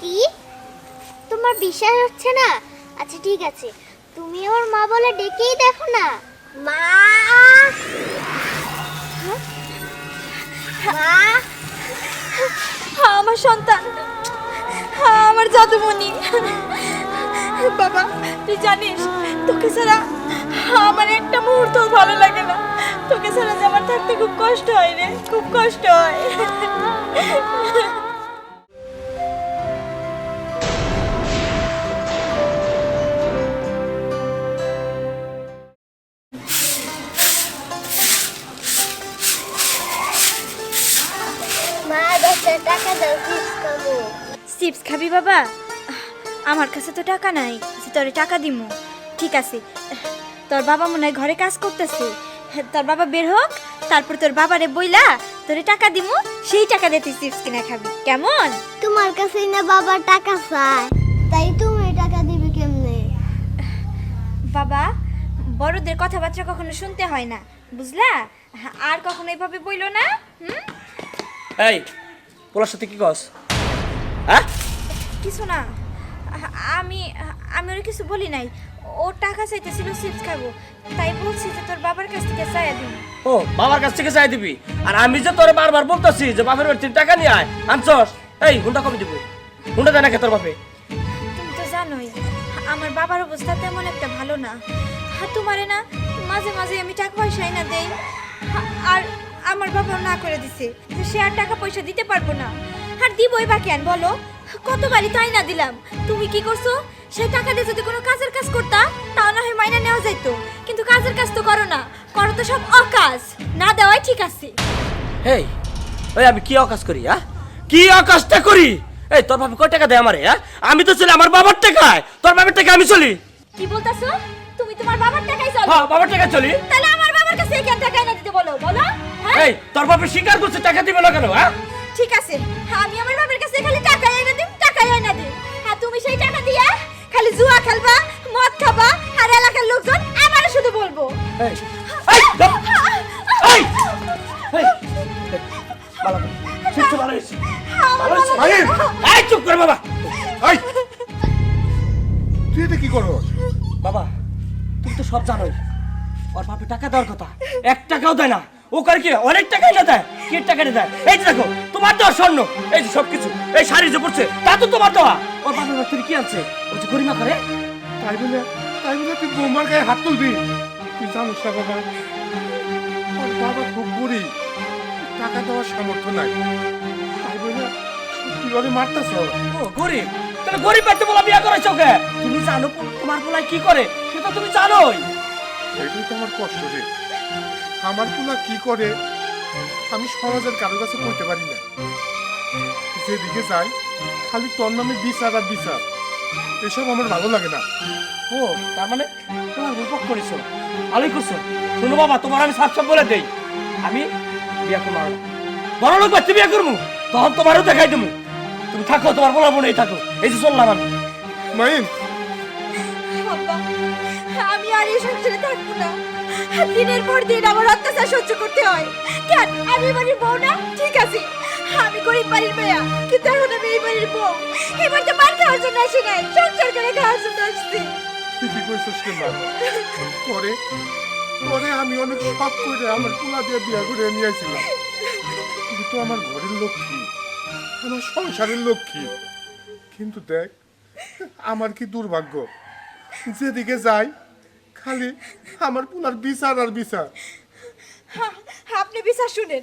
কি? তোমার বিশ্বাস হচ্ছে না? আচ্ছা ঠিক আছে। তুমি ওর মা বলে ডেকেই দেখো না। মা! মা! আমার সন্তান। আমার জাদুমণি। বাবা, তুই জানিস, তোকে ছাড়া আমার একটা মুহূর্ত ভালো লাগে না। তোকে ছাড়া যে আমার থাকতে খুব কষ্ট হয় রে, খুব কষ্ট হয়। চিপস খাবি বাবা? আমার কাছে তো টাকা নাই যে তোরে টাকা দিমু। ঠিক আছে তোর বাবা মনে হয় ঘরে কাজ করতেছে। তোর বাবা বের হোক তারপর তোর বাবারে বইলা তোরে টাকা দিমু সেই টাকা দিয়ে তুই চিপস কিনা খাবি। কেমন? তোমার কাছেই না বাবা টাকা চায় তাই তুমি টাকা দিবে কেমনে? বাবা বড়দের কথাবার্তা কখনো শুনতে হয় না বুঝলা? আর কখনো এভাবে বইলো না হুম? এই পোলার সাথে কি কস? হ্যাঁ? কিছু না। আমি আমি ওর কিছু বলি নাই। ও টাকা চাইতেছিল চিপস খাব। তাই বলছি যে তোর বাবার কাছ থেকে চাইয়া দিবি ও বাবার কাছ থেকে চাই দিবি? আর আমি যে তোরে বারবার বলতেছি যে বাপের বাড়ি থেকে টাকা নিয়ে আয় আনছস? এই হুন্ডা কবে দিব? হুন্ডা দেয় না তোর বাপে? তুমি তো জানোই আমার বাবার অবস্থা তেমন একটা ভালো না। আর তোমারে না মাঝে মাঝে আমি টাকা পয়সা না দেই। আর আমার বাবা না করে দিছে। সে আর টাকা পয়সা দিতে পারব না। আর দিবই বা কেন বলো? কতবারই তাই না দিলাম? তুমি কি করছ? সেই টাকা দিয়ে যদি কোনো কাজের কাজ করতা তাও না হয় মাইনা নেওয়া যাইতো। কিন্তু কাজের কাজ তো করো না। করো তো সব অকাজ। না দেওয়াই ঠিক আছে। এই ওই আমি কি অকাজ করি হ্যাঁ? কি অকাজটা করি? এই তোর বাপে কয় টাকা দেয় আমারে হ্যাঁ? আমি তো চলি আমার বাবার টাকায়। তোর বাবার টাকা আমি চলি। কি বলতাছো? তুমি তোমার বাবার টাকাই চলো। হ্যাঁ বাবার টাকা চলি। তাহলে আমার বাবার কাছে এখান টাকা এনে দিতে বলো? বলো হ্যাঁ? এই তোর বাপে স্বীকার করছে টাকা দিবে না কেন হ্যাঁ? ঠিক আছে। আমি আমার বাবার কাছে খালি টাকা এনে দিম টাকা এনে দিম। আর তুমি সেই টাকা দিয়া খালি জুয়া খেলবা মদ খাবা আর এলাকার লোকজন আমারে শুধু বলব। এই এই দাও। এই এই ভালো করে। চুপ বাবা। তুই এটা কি করস বাবা তুমি তো সব জানোই। ওর বাপে টাকা দেওয়ার কথা। এক টাকাও দেয় না। ও করে কি? অনেক টাকাই না দেয়। কি টাকাটা দেয়? এই দেখো। তোমার দেওয়া স্বর্ণ এই যে সবকিছু এই শাড়ি যে পড়ছে তা তো তোমার দেওয়া। ওর বাপের বাড়ি থেকে কি আনছে? ও যে গরিমা করে। তাই বলে তাই বলে তুই বৌমার গায়ে হাত তুলবি। তুই জানিস না বাবা ওর বাবা খুব গরিব টাকা দেওয়ার সামর্থ্য নাই। তাই বলে তুই ওরে মারতেছ? ও গরিব? তাহলে গরিব বাড়িতে বলা বিয়া করেছ ওকে? তুমি জানো তোমার পোলায় কি করে? সেটা তুমি জানোই। এটাই তো আমার কষ্ট রে। আমার পোলা কি করে? আমি সমাজের কারও কাছে করতে পারি না। যেদিকে যাই খালি তোর নামে বিচার আর বিচার। এসব আমার ভালো লাগে না। ও তার মানে তোমার রূপক করেছ। ভালোই করছ। শোনো বাবা তোমার আমি সাপ বলে দেই। আমি বিয়া করব বড় লোক বাচ্চা বিয়া করব। তখন তোমারও দেখাই দেবো। তুমি থাকো তোমার বলা বোনেই থাকো। এই যে চললাম আমি। মাইন সংসারে থাকব না। দিনের পর দিন আমার অত্যাচার সহ্য করতে হয়। কেন? আমি বাড়ির বউ না? ঠিক আছে। আমি গরিব বাড়ির মেয়া, কিন্তু এখন আমি এই বাড়ির বউ। এবার তো মার খাওয়ার জন্য আসি নাই। সংসার করে খাওয়ার জন্য আসছি। পরে পরে আমি অনেক শখ করে আমার পোলা দিয়ে বিয়া করে নিয়ে আসছিলাম। তুই তো আমার ঘরের লক্ষ্মী, আমার সংসারের লক্ষ্মী। কিন্তু দেখ, আমার কি দুর্ভাগ্য? যেদিকে যাই খালি আমার পোলার বিচার আর বিচার। হ্যাঁ, আপনি বিশ্বাস শুনেন।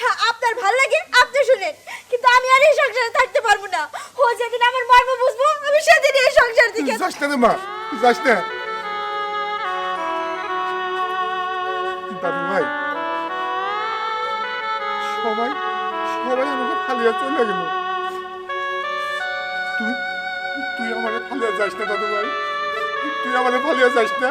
হ্যাঁ, আপনার ভালো লাগে আপনি শুনেন। কিন্তু আমি আর এই সংসারে থাকতে পারব না। ও যেদিন আমার মর্ম বুঝব আমি সেদিন এই সংসার থেকে যাস না মা যাস না। দাদু ভাই সবাই সবাই আমাকে ফালিয়া চলে গেল। তুই তুই আমাকে ফালিয়া যাস না দাদু ভাই তুই আমাকে ফালিয়া যাস না।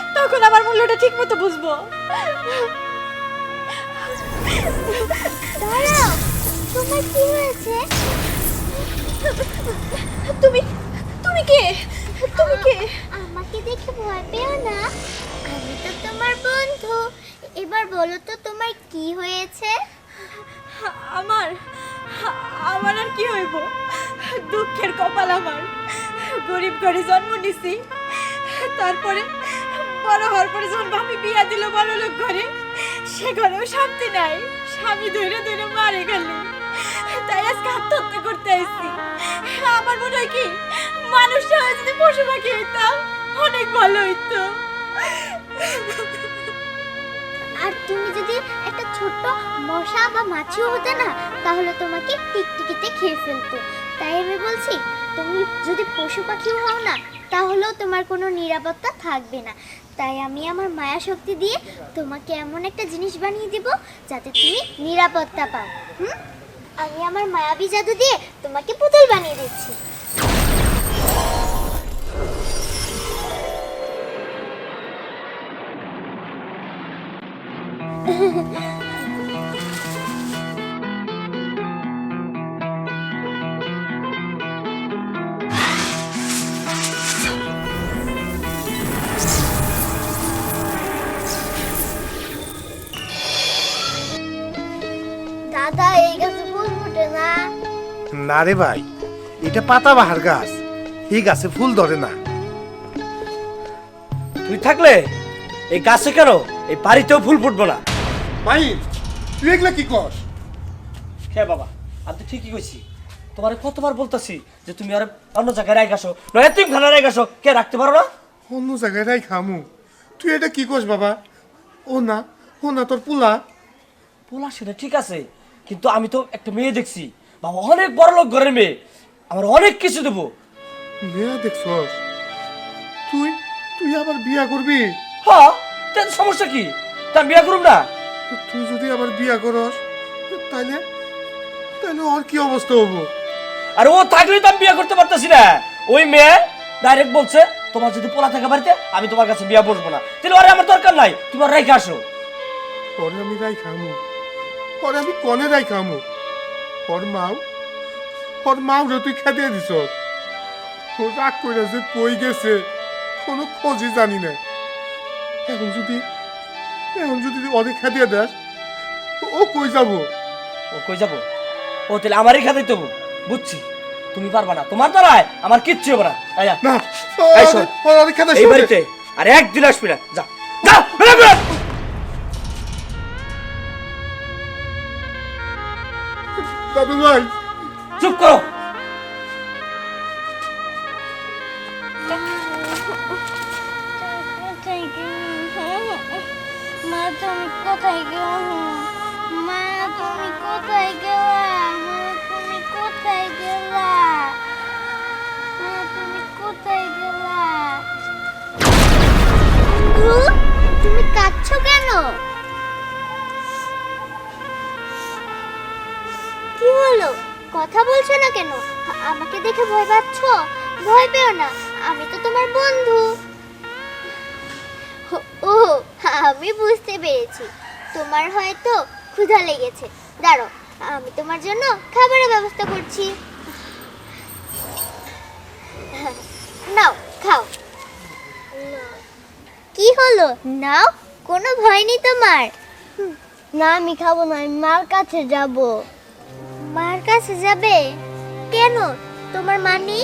তখন আমার মূল্যটা ঠিক মতো বুঝব। দাঁড়াও তোমার কি হয়েছে? তুমি তুমি কে? তুমি কে? আমাকে দেখে ভয় পেও না। আমি তো তোমার বন্ধু। এবার বলো তো তোমার কি হয়েছে? আমার আমার আর কি হইব? দুঃখের কপাল আমার। গরিব ঘরে জন্ম নিছি। তারপরে বড় হওয়ার পরে যখন ভাবি বিয়া দিল বড় লোক ঘরে। সে ঘরেও শান্তি নাই। স্বামী ধরে ধরে মারে গেল। তাই আজকে আত্মহত্যা করতে আসছি আমার মনে হয় কি মানুষটা হয়ে যদি পশু পাখি হইতাম, অনেক ভালো হইতো। আর তুমি যদি একটা ছোট্ট মশা বা মাছিও হতে না, তাহলে তোমাকে টিকটিকিতে খেয়ে ফেলতো। তাই আমি বলছি, তুমি যদি পশু পাখিও হও না, তাহলেও তোমার কোনো নিরাপত্তা থাকবে না। তাই আমি আমার মায়া শক্তি দিয়ে তোমাকে এমন একটা জিনিস বানিয়ে দিব যাতে তুমি নিরাপত্তা পাও, হুম? আমি আমার মায়াবী জাদু দিয়ে তোমাকে পুতুল বানিয়ে দিচ্ছি। এই গাছে ফুল ফুটে না। না রে ভাই এটা পাতাবাহার গাছ। এই গাছে ফুল ধরে না। তুই থাকলে এই গাছে কেন? এই বাড়িতেও ফুল ফুটবো না। মাইন তুই এগুলা কি কর হ্যাঁ বাবা আমি তো ঠিকই কইছি। তোমার কতবার বলতাছি যে তুমি আর অন্য জায়গায় রাখ আসো নয় তুমি খানা রাখ আসো কে রাখতে পারো না? অন্য জায়গায় রাই খামু। তুই এটা কি কস বাবা? ও না ও না তোর পোলা। পোলা সেটা ঠিক আছে কিন্তু আমি তো একটা মেয়ে দেখছি। বাবা অনেক বড় লোক ঘরের মেয়ে। আমার অনেক কিছু দেবো। মেয়ে দেখছস? তুই তুই আবার বিয়া করবি? হ্যাঁ তার সমস্যা কি? তা আমি বিয়ে করুম না? তুই যদি আবার বিয়া করস তাইলে তাইলে ওর কি অবস্থা হব? আর ও থাকলে তো আমি বিয়ে করতে পারতেছি না। ওই মেয়ে ডাইরেক্ট বলছে তোমার যদি পোলা থাকে বাড়িতে আমি তোমার কাছে বিয়ে বসবো না। তাহলে আরে আমার দরকার নাই তোমার রেখে আসো। পরে আমি রাই খামু পরে আমি কনে রাই খামু ওর মাও ওর মাও রে তুই খেতে দিছ ও রাগ করে যে কই গেছে কোনো খোঁজই জানি না এখন যদি এখন যদি ওদের খেতে দেস ও কই যাব ও কই যাব ও তাহলে আমারই তবু বুঝছি তুমি পারবা না তোমার দ্বারায় আমার কিচ্ছু হবে না খেতে এই বাড়িতে আর একদিন আসবি না যা যা দাদু ভাই। চুপ করো। দেখে ভয় পেও না আমি তো তোমার বন্ধু। ও আমি বুঝতে পেরেছি। তোমার হয়তো ক্ষুধা লেগেছে। দাঁড়ো আমি তোমার জন্য খাবারের ব্যবস্থা করছি। নাও খাও। কি হলো? নাও কোনো ভয় নেই তোমার। না আমি খাব না আমি মার কাছে যাব। মার কাছে যাবে? কেন? তোমার মা নেই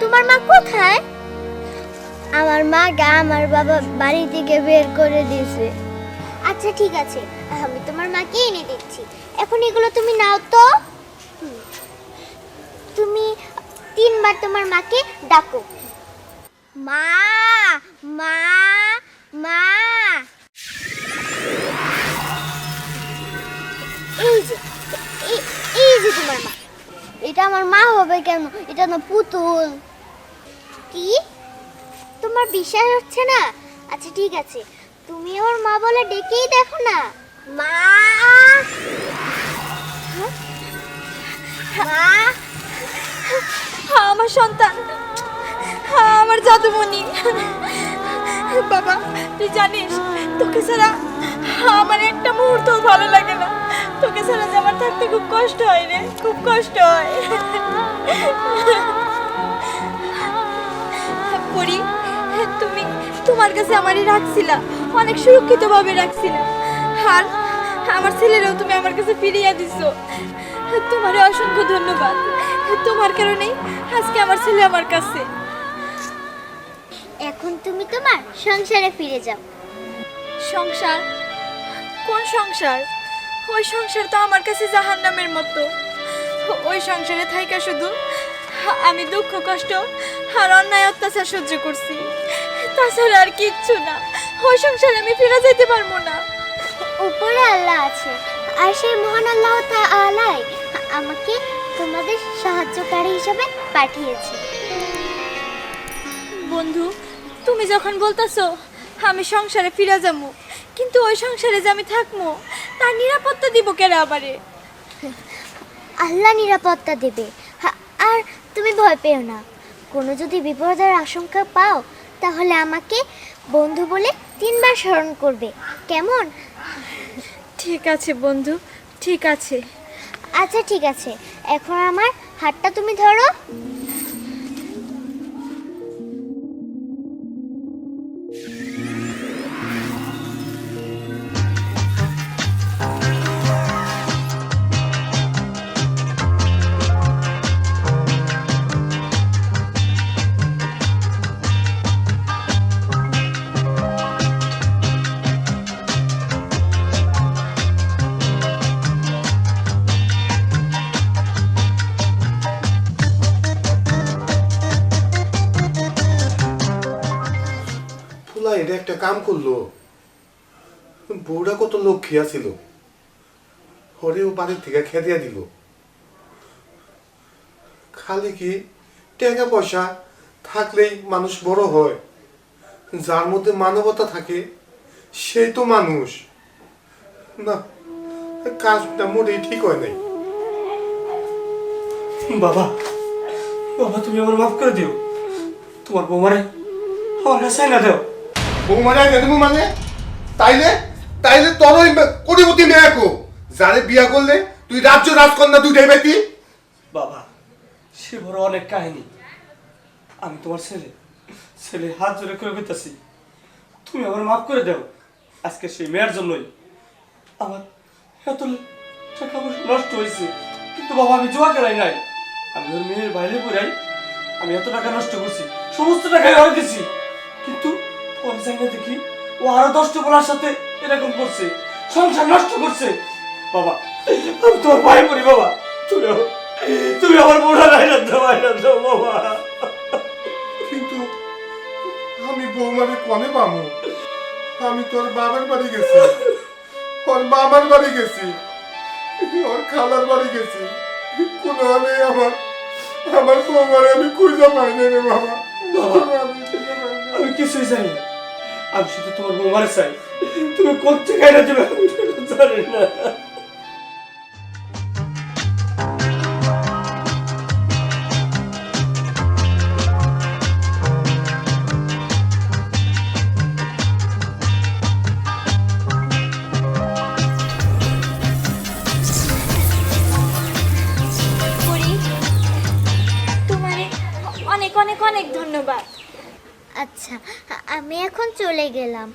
তোমার মা কোথায়? আমার মা গা আমার বাবা বাড়ি থেকে বের করে দিয়েছে। আচ্ছা ঠিক আছে। আমি তোমার মাকে এনে দিচ্ছি এখন এগুলো তুমি নাও তো। তুমি তিনবার তোমার মাকে ডাকো। মা মা মা। এই যে এই যে তোমার মা। এটা আমার মা হবে কেন? এটা না পুতুল। কি? তোমার বিশ্বাস হচ্ছে না? আচ্ছা ঠিক আছে। তুমি আমার মা বলে ডেকেই দেখো না। মা! মা! আমার সন্তান। আমার জাদুমণি। বাবা, তুই জানিস, তোকে ছাড়া আমার একটা মুহূর্ত ভালো লাগে না। তোকে ছাড়া যে আমার থাকতে খুব কষ্ট হয় রে খুব কষ্ট হয়। পরি তুমি তোমার কাছে আমারই রাখছিলা অনেক সুরক্ষিতভাবে রাখছিলা। আর আমার ছেলেরাও তুমি আমার কাছে ফিরিয়ে দিছো। তোমারে অসংখ্য ধন্যবাদ। তোমার কারণেই আজকে আমার ছেলে আমার কাছে। এখন তুমি তোমার সংসারে ফিরে যাও। সংসার? কোন সংসার? ওই সংসার তো আমার কাছে জাহান্নামের মতো। ওই সংসারে থাইকা শুধু আমি দুঃখ কষ্ট আর অন্যায় অত্যাচার সহ্য করছি। তাছাড়া আর কিচ্ছু না। ওই সংসারে আমি ফিরে যেতে পারব না। উপরে আল্লাহ আছে আর সেই মহান আল্লাহ আলাই আমাকে তোমাদের সাহায্যকারী হিসেবে পাঠিয়েছে। বন্ধু তুমি যখন বলতাছো আমি সংসারে ফিরে যাব কিন্তু ওই সংসারে যে আমি থাকব তার নিরাপত্তা দিব কেরা আবারে আল্লাহ নিরাপত্তা দেবে। আর তুমি ভয় পেও না। কোনো যদি বিপদের আশঙ্কা পাও তাহলে আমাকে বন্ধু বলে তিনবার স্মরণ করবে। কেমন? ঠিক আছে বন্ধু ঠিক আছে। আচ্ছা ঠিক আছে। এখন আমার হাতটা তুমি ধরো। একটা কাম করল। বউটা কত লক্ষ্মী আছিল। হরেও বাড়ির থেকে খেদিয়া দিল। খালি কি টাকা পয়সা থাকলেই মানুষ বড় হয়। যার মধ্যে মানবতা থাকে, সেই তো মানুষ। না, কাজটা মোটেই ঠিক হয় নাই। বাবা বাবা, তুমি আমার মাফ করে দিও। তোমার বৌমারে আমার কাছে না দেও। বৌমারা নেদবো মানে? তাইলে? তাইলে তোর ওই কোটিপতি মেয়াকো যারে বিয়া করলে তুই রাজ্য রাজকন্যা দুইটাই বেটি। বাবা, সে বড় অনেক কাহিনী। আমি তোমার ছেলে। ছেলে হাত জোরে করে পেতেছি তুমি আমার মাফ করে দাও, আজকে সেই মেয়ের জন্যই। আমার এত টাকা পয়সা নষ্ট হয়েছে কিন্তু বাবা, আমি জোয়া খেলাই নাই। আমি ওর মেয়ের বাইরে পড়াই, আমি এত টাকা নষ্ট করছি, সমস্ত টাকাই ওর দিছি। কিন্তু পরে যাই দেখি ও আরও দশটা বলার সাথে এরকম করছে সংসার নষ্ট করছে। বাবা আমি তোমার ভাই করি বাবা। তুমি তুমি আমার বোনা রাইনা দাও রাইনা দাও বাবা। কিন্তু আমি বৌমারে কনে পামু আমি তোর বাবার বাড়ি গেছি। ওর মামার বাড়ি গেছি। ওর খালার বাড়ি গেছি। কোনো আমি আমার আমার বৌমারে আমি খুঁজে পাই না রে বাবা আমি কিছুই জানি না। আমি শুধু তোমার বোমারে চাই। তুমি কোথা দেবে আমি জানি না। অনেক অনেক অনেক ধন্যবাদ। আচ্ছা আমি এখন চলে গেলাম।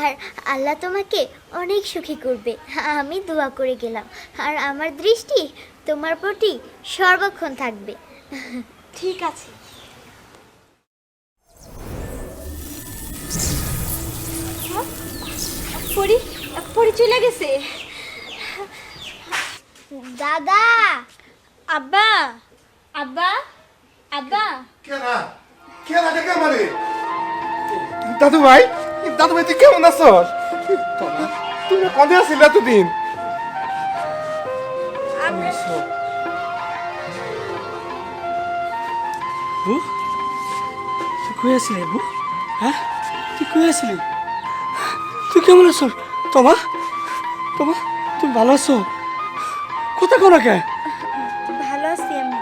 আর আল্লাহ তোমাকে অনেক সুখী করবে। আমি দোয়া করে গেলাম। আর আমার দৃষ্টি তোমার প্রতি সর্বক্ষণ থাকবে। ঠিক আছে? পরি পরি চলে গেছে। দাদা! আব্বা! আব্বা! আব্বা! কেনা কেনা দেখে আমারে দাদু ভাই দাদু ভাই তুই কেমন আছস তুমি কনে আছিস এতদিন? বু তুই কই আসলি বু? হ্যাঁ? তুই কই আসলি? তুই কেমন আছো? তোমা? তোমা তুমি ভালো আছো? কোথা কোনা কে? ভালো আছি আমি।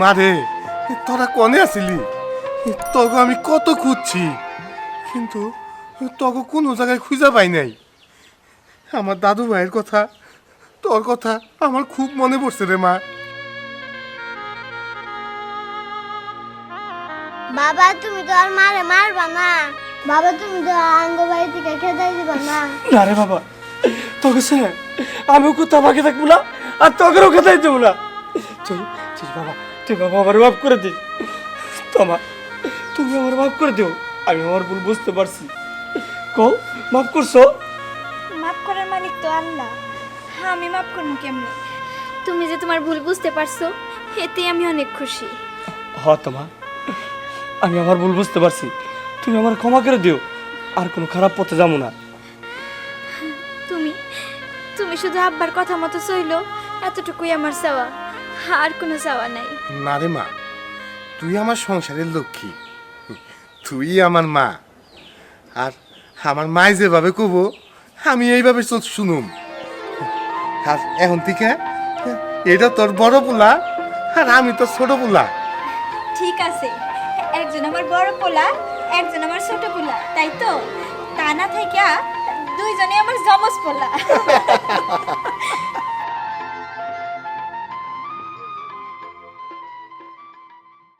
মারে তোরা কনে আছিলি তোকে আমি কত খুঁজছি। কিন্তু তোকে কোনো জায়গায় খুঁজে পাই নাই। আমার দাদু ভাইয়ের কথা তোর কথা আমার খুব মনে পড়ছে রে মা। বাবা তুমি তো আর মারে মারবা না। বাবা তুমি তো আঙ্গ বাড়ি থেকে খেদাই দিবা না। না রে বাবা তোকে সে আমি কোথাও আমাকে থাকব না আর তোকেও কোথায় দেবো না। তুই তুই বাবা তুই বাবা আমার মাফ করে দিস তোমা তুমি আমার মাফ করে দিও। আমি আমার ভুল বুঝতে পারছি। কও মাফ করছ? মাফ করার মালিক তো আল্লাহ। হ্যাঁ আমি মাফ করব কেমনে? তুমি যে তোমার ভুল বুঝতে পারছ এতেই আমি অনেক খুশি। হ তোমা। আমি আমার ভুল বুঝতে পারছি। তুমি আমার ক্ষমা করে দিও। আর কোনো খারাপ পথে যাব না। তুমি তুমি শুধু আব্বার কথা মতো চইলো এতটুকুই আমার চাওয়া। আর কোনো চাওয়া নাই। না রে মা তুই আমার সংসারের লক্ষ্মী। তুই আমার মা। আর আমার মায় যেভাবে কব আমি এইভাবে চোখ শুনুম। আর এখন থেকে এটা তোর বড় পোলা আর আমি তোর ছোট পোলা। ঠিক আছে একজন আমার বড় পোলা একজন আমার ছোট পোলা তাই তো? তা না থেকে দুইজনে আমার জমজ পোলা।